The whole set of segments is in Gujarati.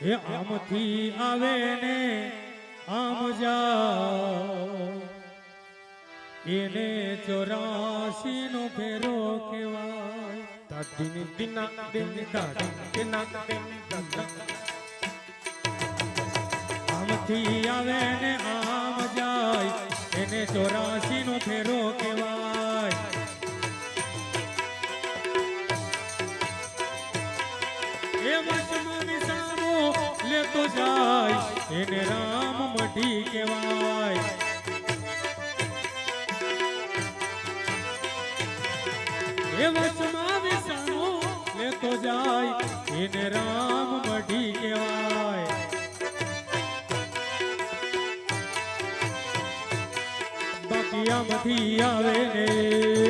એ આમથી આવે ને આમ એને ચોરાશી નો ફેરો કહેવાય. દાદીની દિના દિની દાદી દિના દિની દાદા આમથી આવે ને આમ જાય. એને ચોરાશી નો ફેરો કહેવાય. એ વિસામો લેતો જાય. એને રામ મઢી કહેવાય. એ વચમાં વિસામો લેતો જાય. એને રામ મઢી કહેવાય. બાકી આમથી આવે ને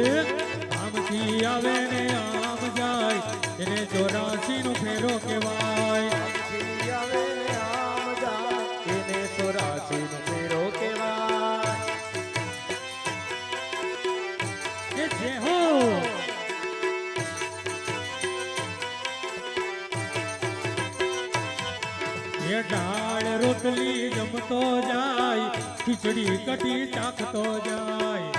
ડાળ રોટલી જમતો જાય, ખીચડી કટી ચાખતો જાય.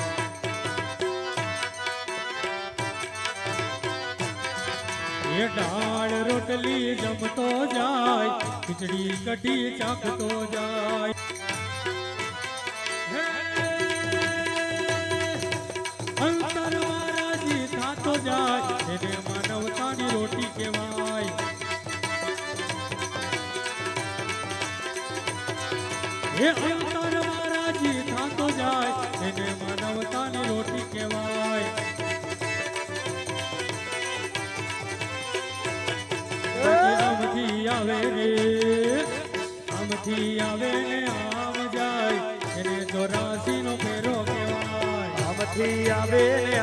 એ ડાળ રોટલી જમતો જાય, ખીચડી કઢી ચાખતો જાય. એને માનવતાની રોટી કહેવાય. હે અંતર મહારાજી થાતો જાય, એને માનવતાની રોટી કહેવાય. આમથી આવે રે આમથી આવે ને, આમ જાય. એને ચોરાસી નો ફેરો કહેવાય. આમથી આવે ને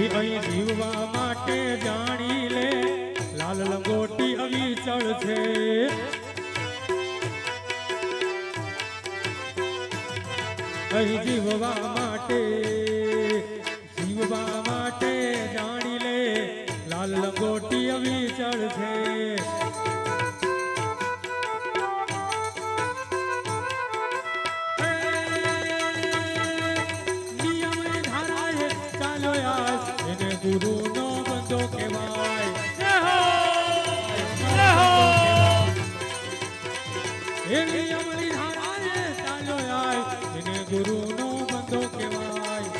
એ અહીં જીવવા માટે જાણી લે. લાલ લંગોટી અવિચળ છે અહીં જીવવા માટે? જીવવા માટે જાણી લે લાલ લંગોટી અવિચળ ચડશે. ગુરુ નો બંધો કહેવાય. એને બંધો કહેવાય એને ગુરુનો બંધો કહેવાય.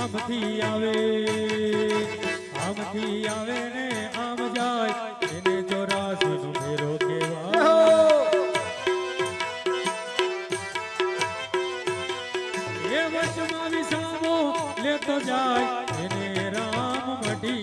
આમથી આવે આમથી આવે ને આમ જાય એને ચોરાસી નો ફેરો કહેવાય. એ વચમાં વિસામો લેતો જાય એને રામ મઢી